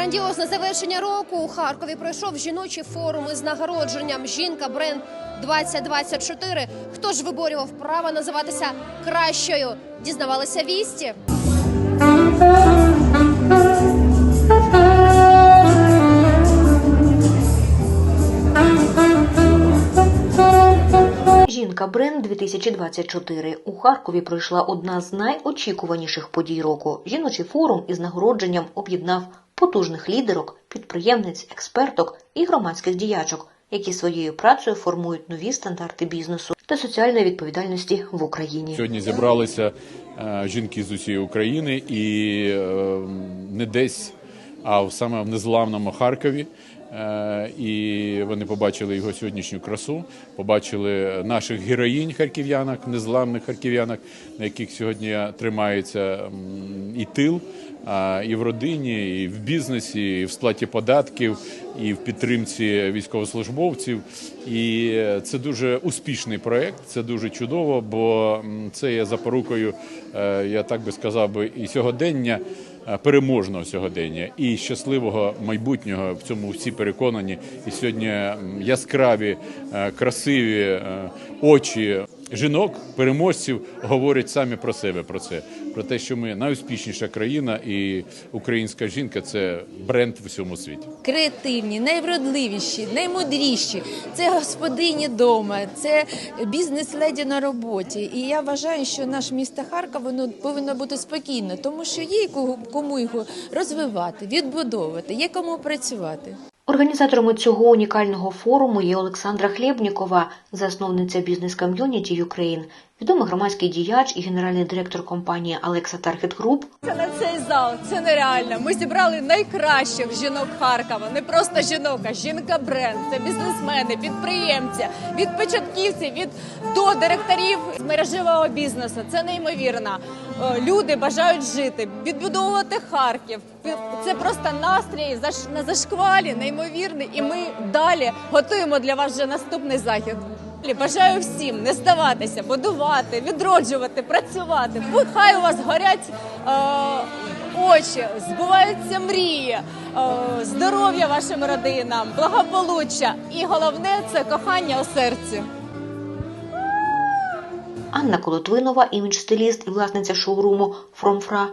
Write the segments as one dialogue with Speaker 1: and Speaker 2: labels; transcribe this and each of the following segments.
Speaker 1: грандіозне завершення року у Харкові пройшов жіночий форум із нагородженням Жінка бренд 2024. Хто ж виборював право називатися кращою? Дізнавалися вісті.
Speaker 2: Жінка бренд 2024 у Харкові пройшла одна з найочікуваніших подій року. Жіночий форум із нагородженням об'єднав потужних лідерок, підприємниць, експерток і громадських діячок, які своєю працею формують нові стандарти бізнесу та соціальної відповідальності в Україні.
Speaker 3: Сьогодні зібралися е, жінки з усієї України і е, не десь, а саме в незламному Харкові. Е, І вони побачили його сьогоднішню красу, побачили наших героїнь харків'янок, незламних харків'янок, на яких сьогодні тримається і тил, і в родині, і в бізнесі, і в сплаті податків, і в підтримці військовослужбовців. І це дуже успішний проект. Це дуже чудово, бо це є запорукою, е, я так би сказав і сьогодення. Е, Переможного сьогодення і щасливого майбутнього в цьому всі переконані. І сьогодні яскраві, е, красиві е, очі жінок, переможців говорять самі про себе про це, про те, що ми найуспішніша країна, і українська жінка це бренд в усьому світі.
Speaker 4: креативні, найвродливіші, наймудріші. Це господині дома, це бізнес-леді на роботі. І я вважаю, що наше місто Харків воно повинно бути спокійне, тому що є кому його розвивати, відбудовувати, є кому працювати.
Speaker 2: Організаторами цього унікального форуму є Олександра Хлєбнікова, засновниця бізнес-ком'юніті Ukraine, відомий громадський діяч і генеральний директор компанії Alexa Target Group,
Speaker 5: Це на цей зал. Це нереально. Ми зібрали найкращих жінок Харкова. Не просто жінок, а жінка бренд. Це бізнесмени, підприємці, від початківців, від до директорів з мережевого бізнесу. Це неймовірно. Е, Люди бажають жити, відбудовувати Харків. Це просто настрій на зашквалі, неймовірний. І ми далі готуємо для вас вже наступний захід. Бажаю всім не здаватися, будувати, відроджувати, працювати. Хай у вас горять е, очі, збуваються мрії, е, здоров'я вашим родинам, благополуччя. І головне це кохання у серці.
Speaker 2: Анна Колотвинова, імідж-стиліст і власниця шоуруму Fra,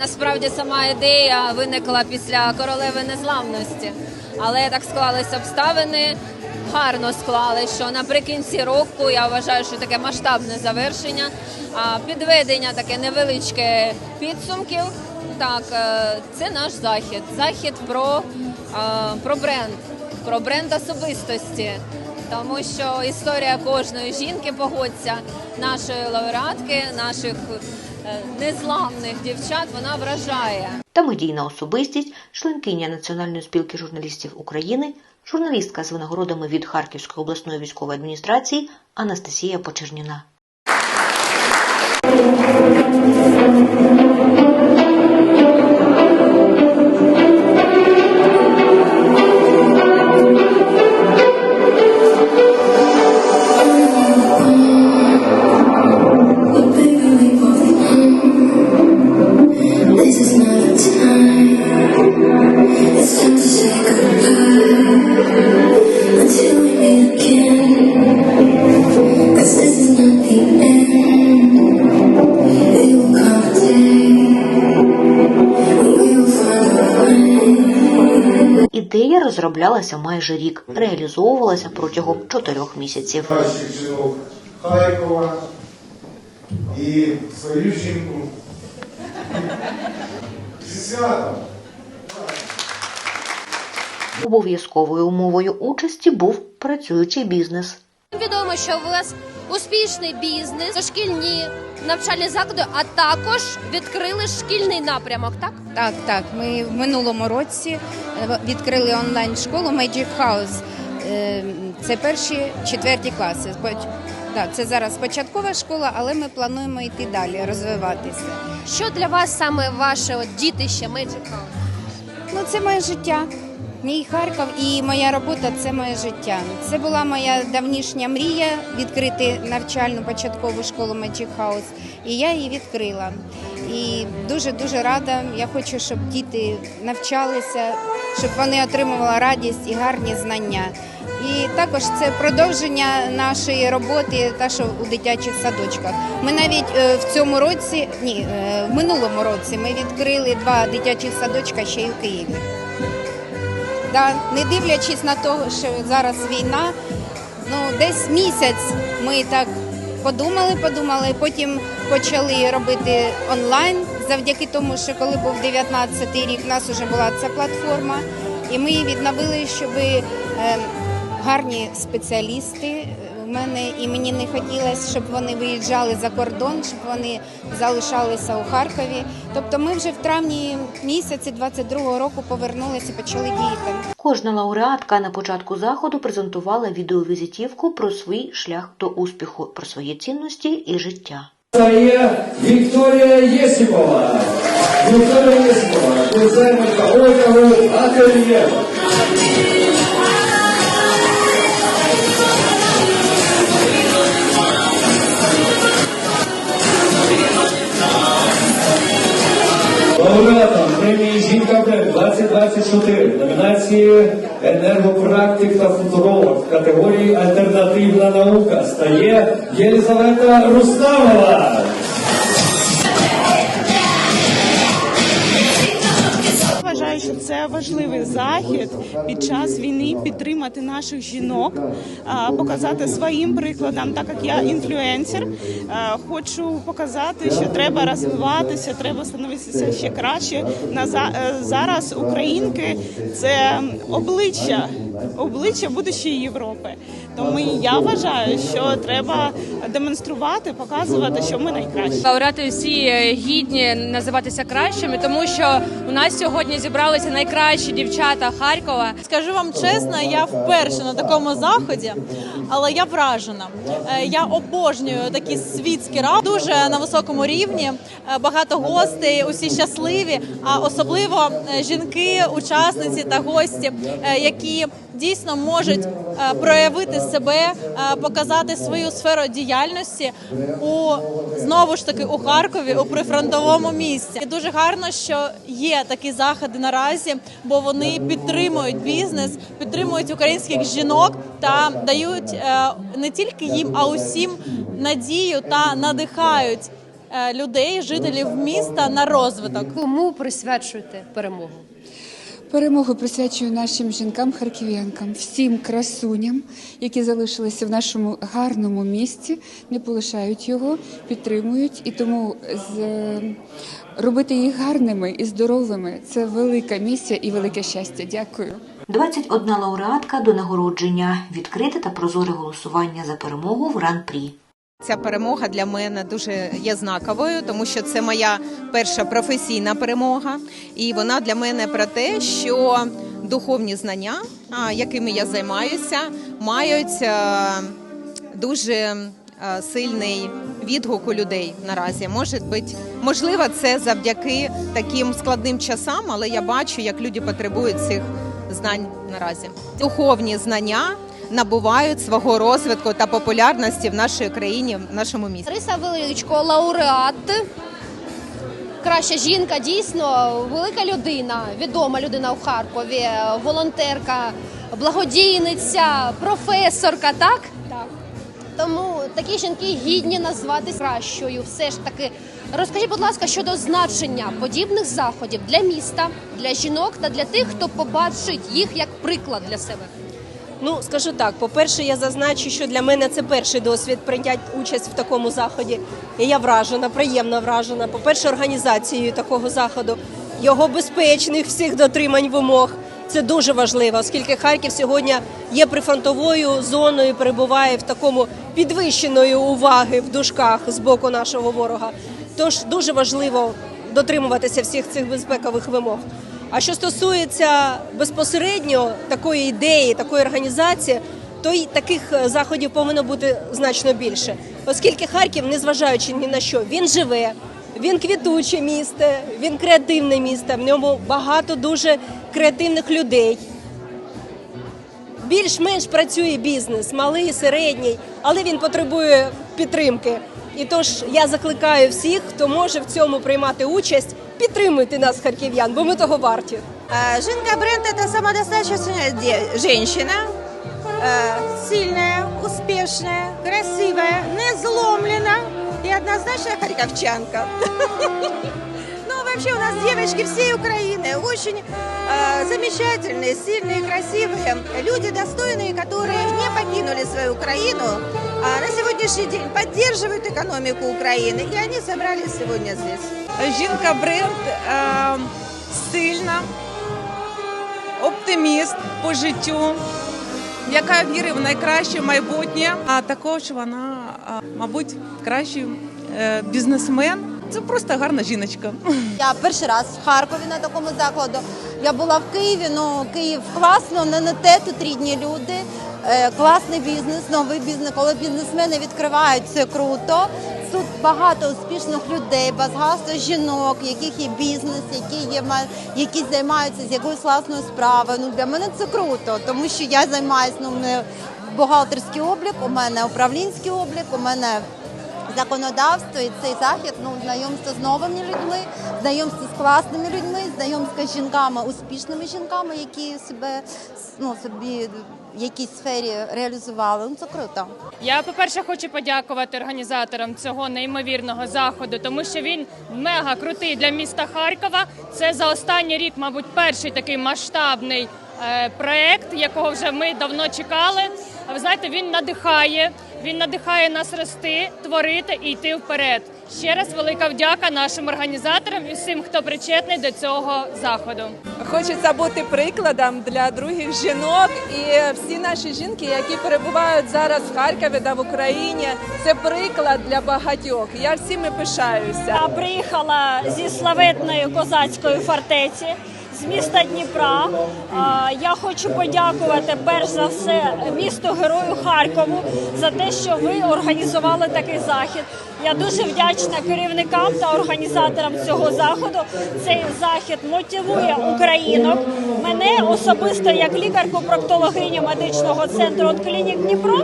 Speaker 6: Насправді сама ідея виникла після королеви незламності, але так склалися обставини. Гарно склали, що наприкінці року я вважаю, що таке масштабне завершення, підведення таке невеличке підсумків. Так, е, це наш захід. Захід про, е, про бренд, про бренд особистості. Тому що історія кожної жінки погодься, нашої лауреатки, наших незламних дівчат, вона вражає.
Speaker 2: та медійна особистість, членкиня Національної спілки журналістів України, журналістка з винагородами від Харківської обласної військової адміністрації Анастасія Почерніна. Ідея розроблялася майже рік, реалізовувалася протягом чотирьох місяців.
Speaker 7: жінок Харкова і свою жінку святом.
Speaker 2: Обов'язковою умовою участі був працюючий бізнес.
Speaker 1: Відомо, що у вас успішний бізнес, дошкільні навчальні заклади, а також відкрили шкільний напрямок. Так
Speaker 8: Так, так. Ми в минулому році е, відкрили онлайн школу Magic House. Е, Це перші четверті класи. Так, це зараз початкова школа, але ми плануємо йти далі, розвиватися.
Speaker 1: що для вас саме ваше от, дітище Magic House?
Speaker 8: Ну, це моє життя. Мій Харків і моя робота це моє життя. Це була моя давнішня мрія відкрити навчальну початкову школу Magic House, і я її відкрила. І дуже дуже рада. Я хочу, щоб діти навчалися, щоб вони отримували радість і гарні знання. І також це продовження нашої роботи, та що у дитячих садочках. Ми навіть е, в цьому році, ні, е, в минулому році ми відкрили два дитячих садочка ще й у Києві. Да, не дивлячись на те, що зараз війна, ну десь місяць ми так подумали, подумали, потім почали робити онлайн завдяки тому, що коли був 19-й рік, у нас вже була ця платформа, і ми її відновили, щоб е, гарні спеціалісти мене, і мені не хотілося, щоб вони виїжджали за кордон, щоб вони залишалися у Харкові. Тобто ми вже в травні місяці 22-го року повернулися і почали діяти.
Speaker 2: Кожна лауреатка на початку заходу презентувала відеовізитівку про свій шлях до успіху, про свої цінності і життя.
Speaker 9: Це Вікторія Єсипова. Вікторія дизайнерка одягу ательє. Лауреатом премії Жінка Бренд 2024 номінації енергопрактик та футуролог в категорії Альтернативна наука стає Єлизавета Руставова.
Speaker 10: Це важливий захід під час війни підтримати наших жінок, показати своїм прикладом, так як я інфлюенсер, хочу показати, що треба розвиватися, треба становитися ще краще. На е, зараз українки це обличчя, обличчя будущої Європи. Тому я вважаю, що треба демонструвати, показувати, що ми найкращі.
Speaker 11: Лауреати всі е, гідні називатися кращими, тому що у нас сьогодні зібралися найкращі дівчата Харкова.
Speaker 5: Скажу вам чесно, я вперше на такому заході, але я вражена. Е, Я обожнюю такі світські ра дуже на високому рівні. Е, Багато гостей, усі щасливі, а особливо жінки, учасниці та гості, які дійсно можуть е, проявити себе, е, показати свою сферу діяльності у знову ж таки у Харкові, у прифронтовому місці. І дуже гарно, що є такі заходи наразі, бо вони підтримують бізнес, підтримують українських жінок та дають е, не тільки їм, а усім надію та надихають людей, жителів міста на розвиток.
Speaker 1: Кому присвячуєте перемогу?
Speaker 12: Перемогу присвячую нашим жінкам, харків'янкам, всім красуням, які залишилися в нашому гарному місті, не полишають його, підтримують. І тому з, робити їх гарними і здоровими це велика місія і велике щастя. Дякую.
Speaker 2: 21 лауреатка до нагородження, відкрите та прозоре голосування за перемогу в гран-прі.
Speaker 13: Ця перемога для мене дуже є знаковою, тому що це моя перша професійна перемога, і вона для мене про те, що духовні знання, якими я займаюся, мають е, дуже е, сильний відгук у людей наразі. Може бути, можливо, це завдяки таким складним часам, але я бачу, як люди потребують цих знань наразі. Духовні знання набувають свого розвитку та популярності в нашій країні, в нашому місті.
Speaker 1: Лариса Величко, лауреат. Краща жінка, дійсно велика людина, відома людина у Харкові, волонтерка, благодійниця, професорка, так? Так. Тому такі жінки гідні назвати кращою. Все ж таки, розкажіть, будь ласка, щодо значення подібних заходів для міста, для жінок та для тих, хто побачить їх як приклад для себе.
Speaker 14: Ну, скажу так, по-перше, я зазначу, що для мене це перший досвід прийняти участь в такому заході. І я вражена, приємно вражена. По-перше, організацією такого заходу, його безпечних всіх дотримань вимог. Це дуже важливо, оскільки Харків сьогодні є прифронтовою зоною, перебуває в такому підвищеної уваги в дужках з боку нашого ворога. Тож дуже важливо дотримуватися всіх цих безпекових вимог. А що стосується безпосередньо такої ідеї, такої організації, то й таких е, заходів повинно бути значно більше, оскільки Харків, незважаючи ні на що, він живе, він квітуче місто, він креативне місто. В ньому багато дуже креативних людей. Більш-менш працює бізнес, малий, середній, але він потребує підтримки. І тож я закликаю всіх, хто може в цьому приймати участь, підтримуйте нас, харків'ян, бо ми того варті.
Speaker 15: Жінка бренд это самодостаточная де- женщина, э, сильная, успешная, красивая, не зломлена и однозначно харьковчанка. Ну, вообще у нас девочки всей Украины очень э, замечательные, сильные, красивые, люди достойные, которые не покинули свою Украину, а на сегодняшний день поддерживают экономику Украины, и они собрались сегодня здесь.
Speaker 5: Жінка бренд е, сильна, оптиміст по життю, яка вірить в найкраще майбутнє. А також вона, мабуть, кращий е, бізнесмен. Це просто гарна жіночка.
Speaker 16: Я перший раз в Харкові на такому закладу. Я була в Києві. Ну Київ класно, не на те тут рідні люди. Е, Класний бізнес, новий бізнес. Коли бізнесмени відкривають, це круто. Тут багато успішних людей, багато жінок, яких є бізнес, які є які займаються з якоюсь власною справою. Ну для мене це круто, тому що я займаюся ну, бухгалтерський облік, у мене управлінський облік, у мене законодавство і цей захід ну знайомство з новими людьми, знайомство з класними людьми, знайомство з жінками, успішними жінками, які себе ну собі в якійсь сфері реалізували. Ну це круто.
Speaker 11: Я, по-перше, хочу подякувати організаторам цього неймовірного заходу, тому що він мега крутий для міста Харкова. Це за останній рік, мабуть, перший такий масштабний е, проект, якого вже ми давно чекали. Ви знаєте, він надихає. Він надихає нас рости, творити і йти вперед. Ще раз велика вдяка нашим організаторам і всім, хто причетний до цього заходу.
Speaker 5: Хочеться бути прикладом для других жінок і всі наші жінки, які перебувають зараз в Харкові та в Україні. Це приклад для багатьох. Я всіми пишаюся.
Speaker 17: Я приїхала зі славетної козацької фортеці з міста Дніпра. Я хочу подякувати перш за все місту герою Харкову за те, що ви організували такий захід. Я дуже вдячна керівникам та організаторам цього заходу. Цей захід мотивує українок. Мене особисто як лікарку проктологиню медичного центру «Онклінік Дніпро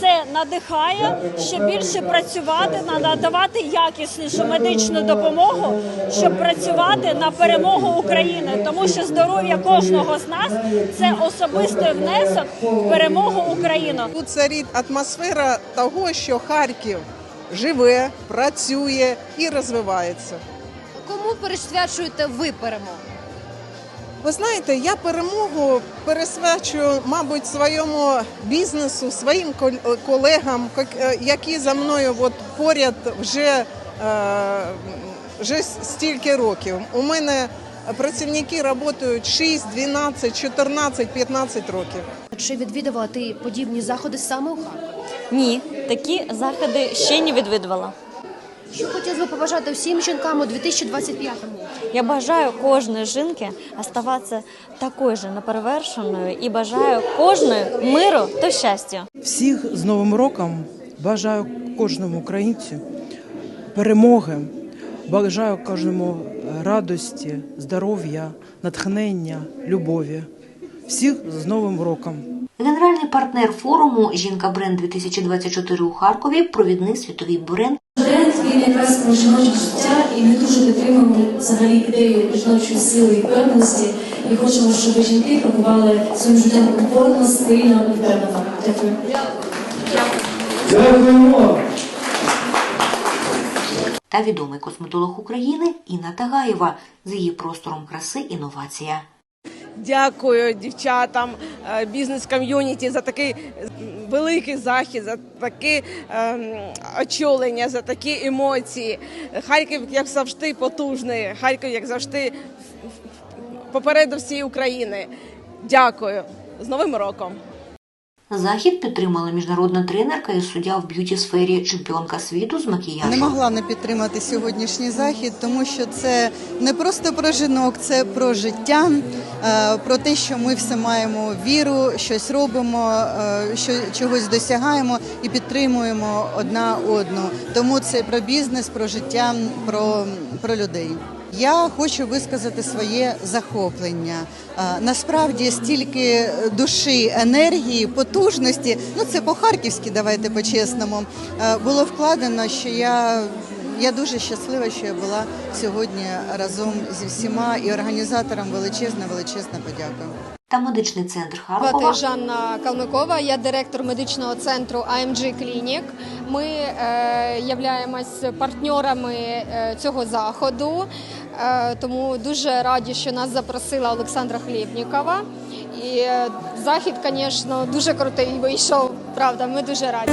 Speaker 17: це надихає ще більше працювати, надавати якіснішу медичну допомогу, щоб працювати на перемогу України, тому що здоров'я кожного з нас це особистий внесок в перемогу України.
Speaker 18: Тут царить атмосфера того, що Харків живе, працює і розвивається.
Speaker 6: Кому присвячуєте ви перемогу?
Speaker 18: Ви знаєте, я перемогу пересвячую, мабуть, своєму бізнесу, своїм колегам, е, які за мною от поряд вже, е, вже стільки років. У мене працівники працюють 6, 12, 14, 15 років.
Speaker 6: Чи відвідувала ти подібні заходи саме у Харкові?
Speaker 19: Ні, такі заходи ще не відвідувала.
Speaker 6: Що хотілося б побажати всім жінкам у 2025-му?
Speaker 19: Я бажаю кожної жінки оставатися такою же неперевершеною і бажаю кожної миру та щастя.
Speaker 20: Всіх з Новим роком бажаю кожному українцю перемоги, бажаю кожному радості, здоров'я, натхнення, любові. Всіх з Новим роком!
Speaker 2: Генеральний партнер форуму Жінка бренд 2024 у Харкові провідний світовий бренд
Speaker 21: Бренд він якраз про жіноче життя, і ми дуже підтримуємо взагалі ідею жіночої сили і впевненості. І хочемо, щоб жінки пробували своїм життям комфортно, стильно і впевнено. Дякую.
Speaker 9: Дякуємо!
Speaker 2: та відомий косметолог України Інна Тагаєва з її простором краси інновація.
Speaker 22: Дякую дівчатам, е, бізнес-ком'юніті за такий великий захід, за таке ем, очолення, за такі емоції. Харків, як завжди, потужний. Харків, як завжди, попереду всієї України. Дякую з Новим роком.
Speaker 2: Захід підтримала міжнародна тренерка і суддя в б'юті сфері, чемпіонка світу з макіяжу.
Speaker 23: Не могла не підтримати сьогоднішній захід, тому що це не просто про жінок, це про життя, е, про те, що ми все маємо віру, щось робимо, е, що чогось досягаємо і підтримуємо одна одну. Тому це про бізнес, про життя, про, про людей. Я хочу висказати своє захоплення. Насправді стільки душі, енергії, потужності. Ну це по-харківськи, давайте по-чесному. Було вкладено, що я. Я дуже щаслива, що я була сьогодні разом зі всіма і організаторам величезна, величезна подяка.
Speaker 2: Та медичний центр Харкова
Speaker 24: Жанна Калмикова, я директор медичного центру AMG Clinic. Ми е, являємось партнерами е, цього заходу, е, тому дуже раді, що нас запросила Олександра Хлібнікова. І е, захід, звісно, дуже крутий вийшов. Правда, ми дуже раді.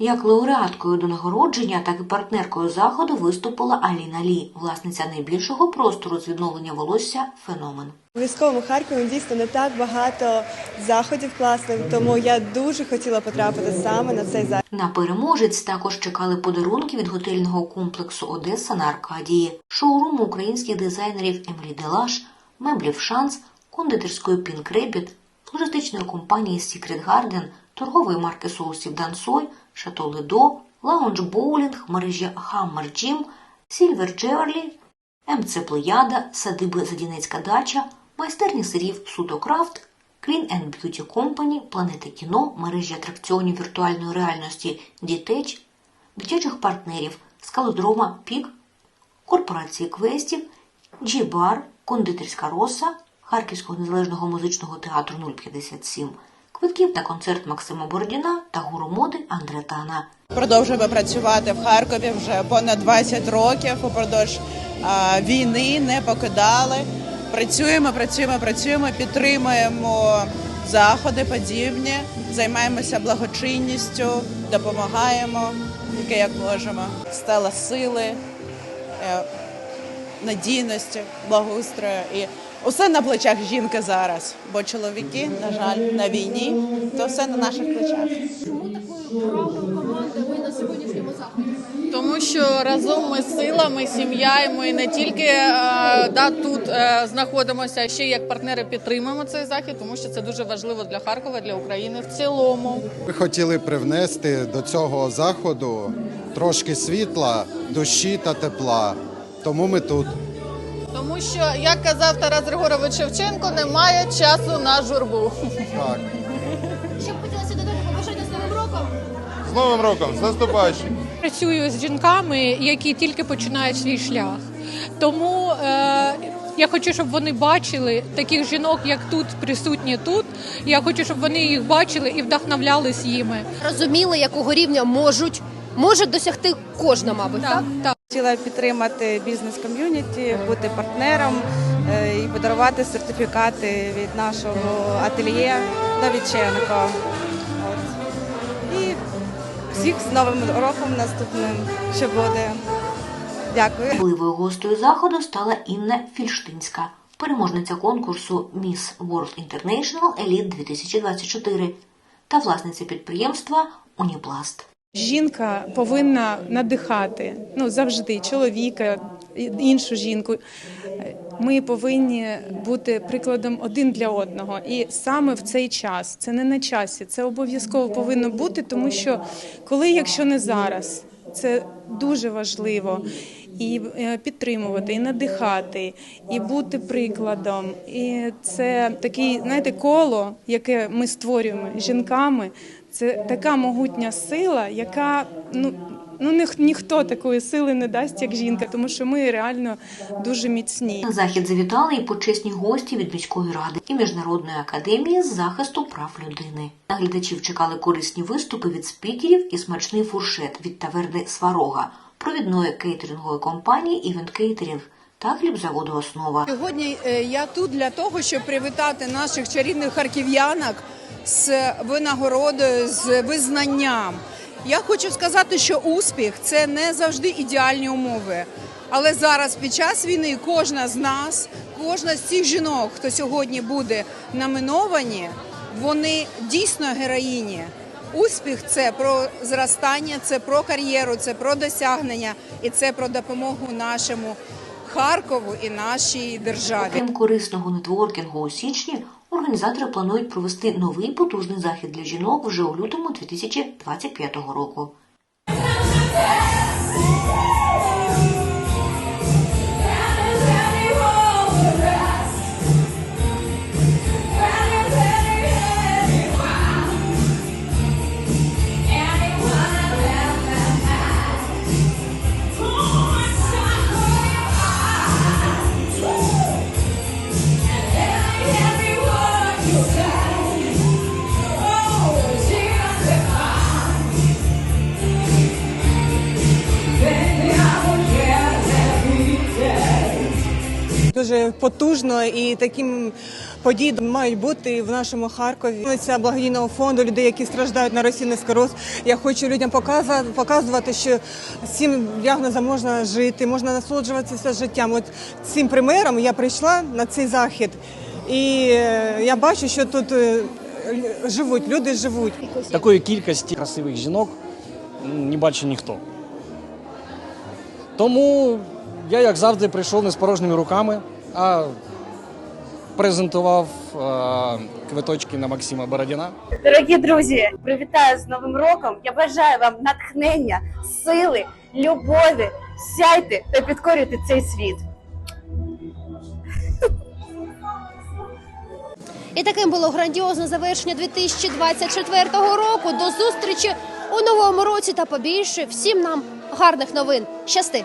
Speaker 2: Як лауреаткою до нагородження, так і партнеркою заходу виступила Аліна Лі, власниця найбільшого простору з відновлення волосся Феномен.
Speaker 25: У військовому Харкові дійсно не так багато заходів класних, тому я дуже хотіла потрапити саме на цей захід.
Speaker 2: На переможець також чекали подарунки від готельного комплексу Одеса на Аркадії, шоуруму українських дизайнерів Емлі Делаш, меблів Шанс, кондитерської Rabbit, флористичної компанії Secret Garden, торгової марки соусів Дансой, Шато Ледо, лаунж боулінг, мережі Hammer Gym, Silver Jewelry, МЦ Плеяда, садиби Задінецька дача, майстерні сирів Судокрафт, Clean and Beauty Company, Планета кіно, мережі атракціонів віртуальної реальності Дітеч, дитячих партнерів Скалодрома Пік, корпорації квестів, G-Bar, Кондитерська Роса, Харківського незалежного музичного театру 057, квитків на концерт Максима Бородіна та гуру моди Андретана.
Speaker 26: Продовжуємо працювати в Харкові вже понад 20 років. Упродовж війни не покидали. Працюємо, працюємо, працюємо, підтримуємо заходи подібні, займаємося благочинністю, допомагаємо, яке як можемо. Стала сили, е, надійності, благоустрою і усе на плечах жінки зараз. Бо чоловіки, на жаль, на війні, то все на наших плечах.
Speaker 5: Тому що разом ми сила, ми сім'я, і ми не тільки е, да, тут е, знаходимося, а ще як партнери підтримуємо цей захід, тому що це дуже важливо для Харкова, для України в цілому.
Speaker 27: Ми хотіли привнести до цього заходу трошки світла, душі та тепла. Тому ми тут.
Speaker 5: Тому що, як казав Тарас Григорович Шевченко, немає часу на журбу.
Speaker 27: Так.
Speaker 1: Що б хотілося додати побажати з Новим роком?
Speaker 28: З Новим роком, з наступаючим!
Speaker 29: Працюю з жінками, які тільки починають свій шлях. Тому е, я хочу, щоб вони бачили таких жінок, як тут присутні тут. Я хочу, щоб вони їх бачили і вдохновлялись їми.
Speaker 1: Розуміли, якого рівня можуть, може досягти кожна, мабуть, так?
Speaker 29: так.
Speaker 30: Хотіла підтримати бізнес-ком'юніті, бути партнером е, і подарувати сертифікати від нашого ательє Новіченко. І всіх з Новим роком наступним, що буде. Дякую.
Speaker 2: Важливою гостею заходу стала Інна Фільштинська, переможниця конкурсу Miss World International Elite 2024 та власниця підприємства Уніпласт.
Speaker 18: Жінка повинна надихати ну завжди чоловіка, іншу жінку. Ми повинні бути прикладом один для одного, і саме в цей час це не на часі, це обов'язково повинно бути, тому що коли, якщо не зараз, це дуже важливо. І е, підтримувати, і надихати, і бути прикладом. І це такий, знаєте, коло, яке ми створюємо жінками. Це така могутня сила, яка ну. Ну, ніх- ніхто такої сили не дасть, як жінка, тому що ми реально дуже міцні.
Speaker 2: На захід завітали і почесні гості від міської ради і міжнародної академії з захисту прав людини. На глядачів чекали корисні виступи від спікерів і смачний фуршет від таверни Сварога, провідної кейтерингової компанії Івент Кейтерінг та хлібзаводу Основа.
Speaker 31: Сьогодні е, я тут для того, щоб привітати наших чарівних харків'янок з винагородою, з визнанням. Я хочу сказати, що успіх це не завжди ідеальні умови. Але зараз під час війни кожна з нас, кожна з цих жінок, хто сьогодні буде номіновані, вони дійсно героїні. Успіх це про зростання, це про кар'єру, це про досягнення і це про допомогу нашому Харкову і нашій державі.
Speaker 2: Крім корисного нетворкінгу у січні, організатори планують провести новий потужний захід для жінок вже у лютому 2025 року.
Speaker 20: Потужно і таким події мають бути в нашому Харкові. Це благодійного фонду людей, які страждають на російний скороз. Я хочу людям показувати, що цим діагнозом можна жити, можна насолоджуватися життям. От цим примером я прийшла на цей захід, і е, я бачу, що тут е, живуть, люди живуть.
Speaker 24: Такої кількості красивих жінок не бачив ніхто. Тому я, як завжди, прийшов не з порожніми руками, а презентував е, квиточки на Максима Бородіна.
Speaker 32: Дорогі друзі, привітаю з Новим роком. Я бажаю вам натхнення, сили, любові. Сяйте та підкорюйте цей світ.
Speaker 1: І таким було грандіозне завершення 2024 року. До зустрічі у новому році та побільше всім нам гарних новин. Щасти!